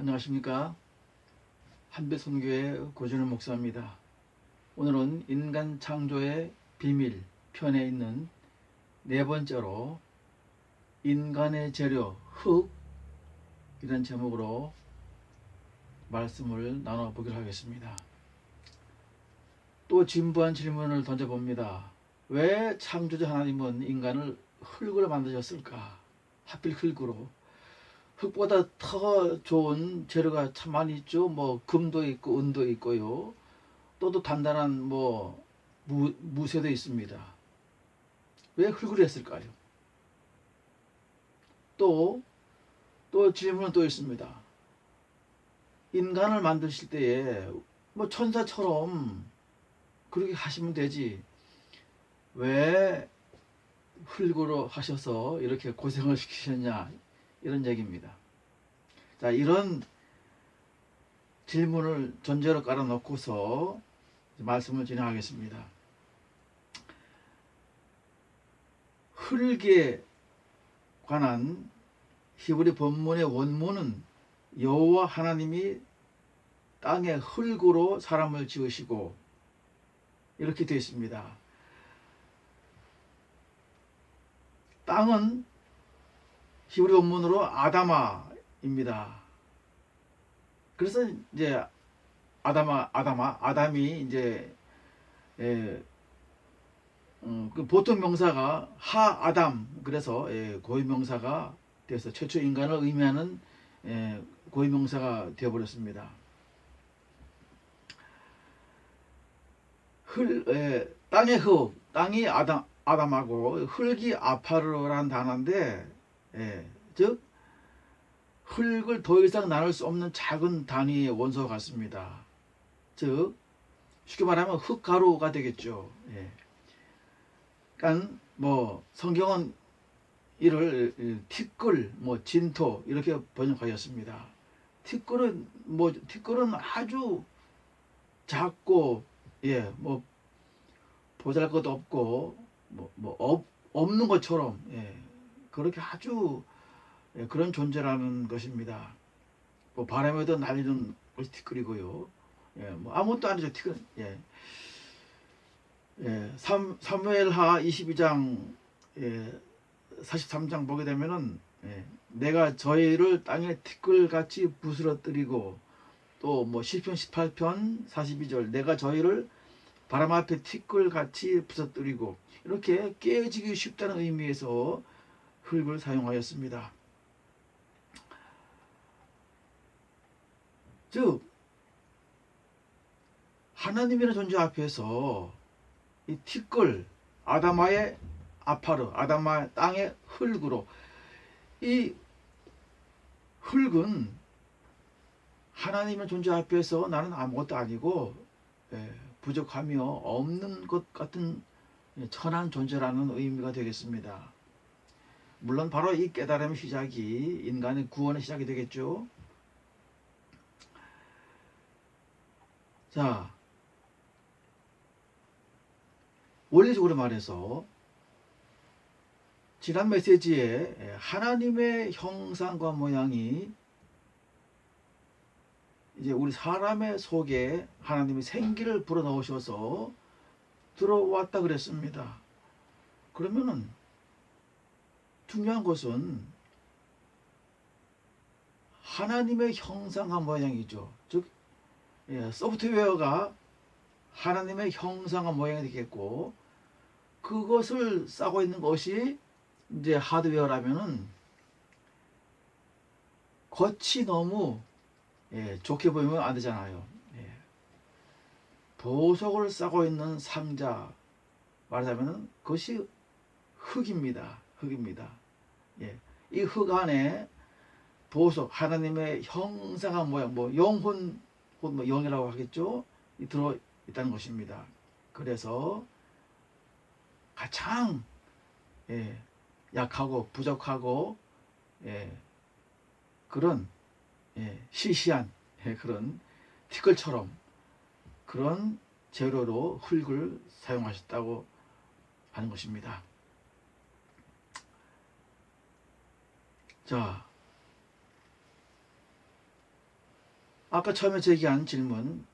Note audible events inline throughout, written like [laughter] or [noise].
안녕하십니까 한배선교회 고준호 목사입니다. 오늘은 인간 창조의 비밀 편에 있는 네 번째로 인간의 재료 흙 이런 제목으로 말씀을 나눠보기로 하겠습니다. 또 진부한 질문을 던져봅니다. 왜 창조주 하나님은 인간을 흙으로 만드셨을까? 하필 흙으로. 흙보다 더 좋은 재료가 참 많이 있죠. 뭐 금도 있고 은도 있고요. 또도 단단한 뭐 무, 무쇠도 있습니다. 왜 흙으로 했을까요? 또, 또 질문은 또 있습니다. 인간을 만드실 때에 뭐 천사처럼 그렇게 하시면 되지. 왜 흙으로 하셔서 이렇게 고생을 시키셨냐 이런 얘기입니다. 자 이런 질문을 전제로 깔아놓고서 말씀을 진행하겠습니다. 흙에 관한 히브리 본문의 원문은 여호와 하나님이 땅의 흙으로 사람을 지으시고 이렇게 되어 있습니다. 땅은 히브리 원문으로 아다마입니다. 그래서 이제 아다마 아다마 아담이 이제 예, 음, 그 보통 명사가 하 아담 그래서 예, 고유 명사가 돼서 최초 인간을 의미하는 예, 고유 명사가 되어버렸습니다. 흙, 예, 땅의 흙, 땅이 아담, 아담하고 흙이 아파르라는 단어인데, 예, 즉 흙을 더 이상 나눌 수 없는 작은 단위의 원소 같습니다. 즉 쉽게 말하면 흙가루가 되겠죠. 예. 그러니까 뭐 성경은 이를 티끌, 뭐 진토 이렇게 번역하였습니다. 티끌은 뭐 티끌은 아주 작고 예, 뭐 보잘것도 없고 뭐, 뭐 없, 없는 것처럼 예, 그렇게 아주 예, 그런 존재라는 것입니다. 뭐 바람에도 날리는 것이 티끌이고요. 예, 뭐 아무것도 아니죠 티끌. 예. 예, 3, 사무엘하 22장 예, 43장 보게 되면은 예, 내가 저희를 땅에 티끌같이 부스러뜨리고 또 뭐 시편 18편 42절 내가 저희를 바람 앞에 티끌같이 부서뜨리고 이렇게 깨지기 쉽다는 의미에서 흙을 사용하였습니다. 즉 하나님이라는 존재 앞에서 이 티끌 아담아의 아파르 아담아 땅의 흙으로 이 흙은 하나님의 존재 앞에서 나는 아무것도 아니고 예, 부족하며 없는 것 같은 천한 존재라는 의미가 되겠습니다. 물론 바로 이 깨달음의 시작이 인간의 구원의 시작이 되겠죠. 자, 원리적으로 말해서 지난 메시지에 하나님의 형상과 모양이 이제 우리 사람의 속에 하나님이 생기를 불어 넣으셔서 들어왔다 그랬습니다. 그러면은 중요한 것은 하나님의 형상과 모양이죠. 즉 예, 소프트웨어가 하나님의 형상과 모양이 되겠고 그것을 싸고 있는 것이 이제 하드웨어라면은 겉이 너무 예, 좋게 보이면 안 되잖아요. 예. 보석을 싸고 있는 상자 말하자면은 그것이 흙입니다. 흙입니다. 예. 이 흙 안에 보석 하나님의 형상한 모양 뭐 영혼 혹은 뭐 영이라고 하겠죠. 이 들어 있다는 것입니다. 그래서 가장 예, 약하고 부족하고 예, 그런 예, 시시한 예, 그런 티끌처럼 그런 재료로 흙을 사용하셨다고 하는 것입니다. 자, 아까 처음에 제기한 질문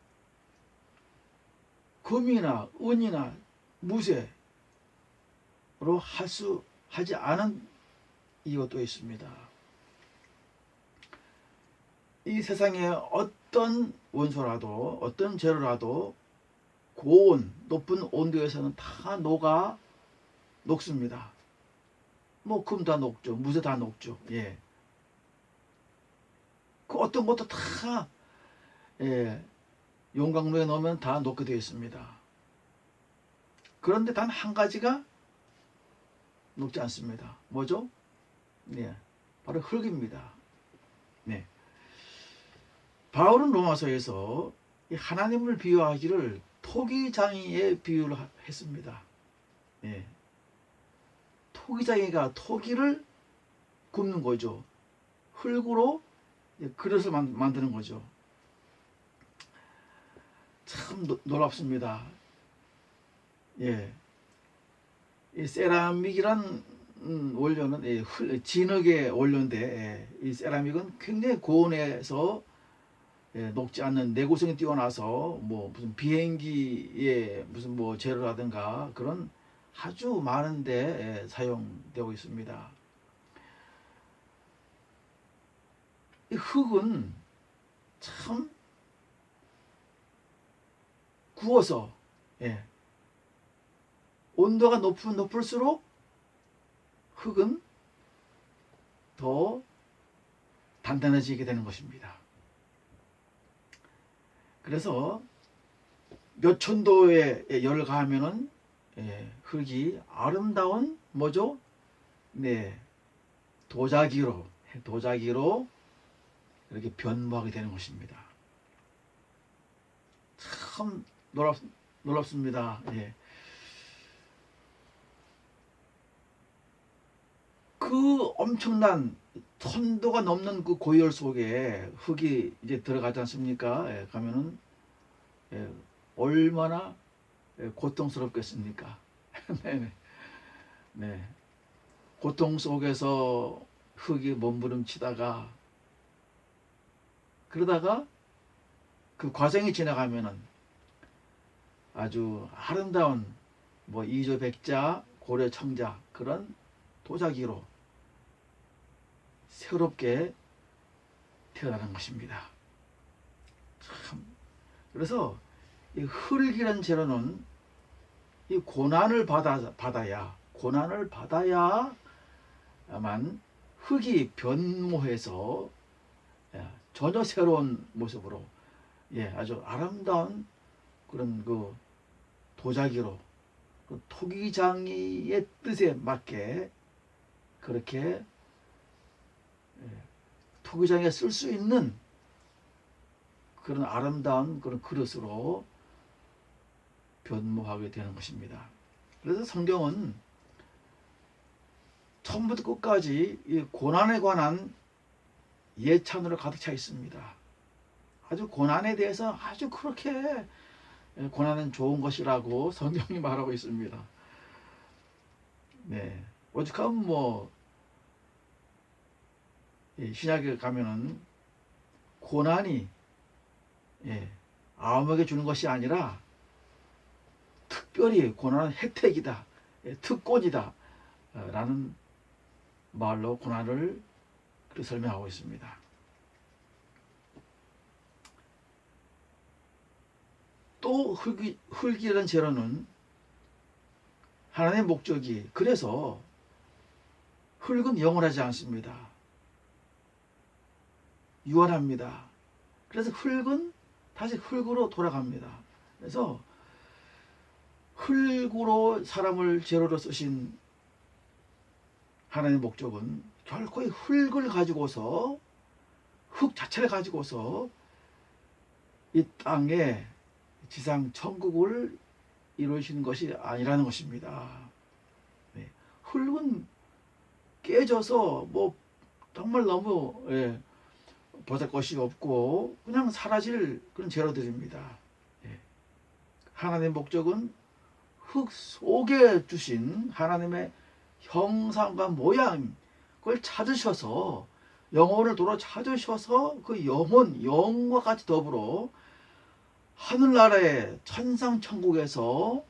금이나 은이나 무쇠로 할 수 하지 않은 이유도 있습니다. 이 세상에 어떤 원소라도 어떤 재료라도 고온 높은 온도에서는 다 녹아 녹습니다. 뭐 금 다 녹죠, 무쇠 다 녹죠. 예. 그 어떤 것도 다 예, 용광로에 넣으면 다 녹게 되어 있습니다. 그런데 단 한 가지가 녹지 않습니다. 뭐죠? 네, 바로 흙입니다. 네. 바울은 로마서에서 이 하나님을 비유하기를 토기장이에 비유를 하- 했습니다. 예. 토기장이가 토기를 굽는 거죠. 흙으로 그릇을 만, 만드는 거죠. 참 노- 놀랍습니다. 예. 이 세라믹이란 음, 원료는 예, 흙- 진흙의 원료인데 예, 이 세라믹은 굉장히 고온에서 예, 녹지 않는 내구성이 뛰어나서 뭐 무슨 비행기에 무슨 뭐 재료라든가 그런 아주 많은데 예, 사용되고 있습니다. 이 흙은 참 구워서 예, 온도가 높으면 높을수록 흙은 더 단단해지게 되는 것입니다. 그래서 몇 천도의 열을 가하면은 예, 흙이 아름다운 뭐죠? 네 도자기로 도자기로 이렇게 변모하게 되는 것입니다. 참 놀랍, 놀랍습니다. 예. 그 엄청난 천도가 넘는 그 고열 속에 흙이 이제 들어가지 않습니까? 예, 가면은 예, 얼마나 예, 고통스럽겠습니까? [laughs] 네, 네. 고통 속에서 흙이 몸부림치다가 그러다가 그 과정이 지나가면은 아주 아름다운 뭐 이조 백자 고려 청자 그런 도자기로 새롭게 태어나는 것입니다. 참 그래서 이 흙이란 재료는 이 고난을 받아 받아야 고난을 받아야만 흙이 변모해서 예, 전혀 새로운 모습으로 예 아주 아름다운 그런 그 도자기로 그 토기장이의 뜻에 맞게 그렇게 예, 토기장에 쓸 수 있는 그런 아름다운 그런 그릇으로 변모하게 되는 것입니다. 그래서 성경은 처음부터 끝까지 이 고난에 관한 예찬으로 가득 차 있습니다. 아주 고난에 대해서 아주 그렇게 예, 고난은 좋은 것이라고 [laughs] 성경이 말하고 있습니다. 네. 오죽하면 뭐, 이 신약에 가면은 고난이, 예, 아무에게 주는 것이 아니라 특별히 고난은 혜택이다, 예, 특권이다, 어, 라는 말로 고난을 설명하고 있습니다. 또 흙이, 흙이라는 재료는 하나님의 목적이 그래서 흙은 영원하지 않습니다. 유한합니다. 그래서 흙은 다시 흙으로 돌아갑니다. 그래서 흙으로 사람을 재료로 쓰신 하나님의 목적은 결코 이 흙을 가지고서 흙 자체를 가지고서 이 땅에 지상 천국을 이루시는 것이 아니라는 것입니다. 네. 흙은 깨져서 뭐 정말 너무 예, 보잘 것이 없고 그냥 사라질 그런 재료들입니다. 예. 하나님의 목적은 흙 속에 주신 하나님의 형상과 모양 그걸 찾으셔서 영혼을 도로 찾으셔서 그 영혼 영과 같이 더불어 하늘나라의 천상 천국에서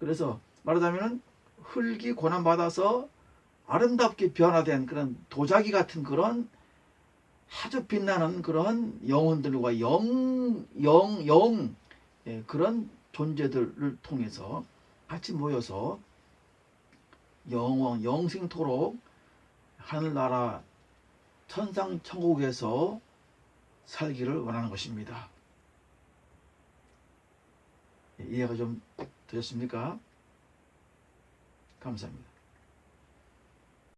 그래서 말하자면 흙이 고난 받아서 아름답게 변화된 그런 도자기 같은 그런 아주 빛나는 그런 영혼들과 영, 영, 영, 예, 그런 존재들을 통해서 같이 모여서 영원, 영생토록 하늘나라 천상 천국에서 살기를 원하는 것입니다. 예, 이해가 좀 되셨습니까? 감사합니다.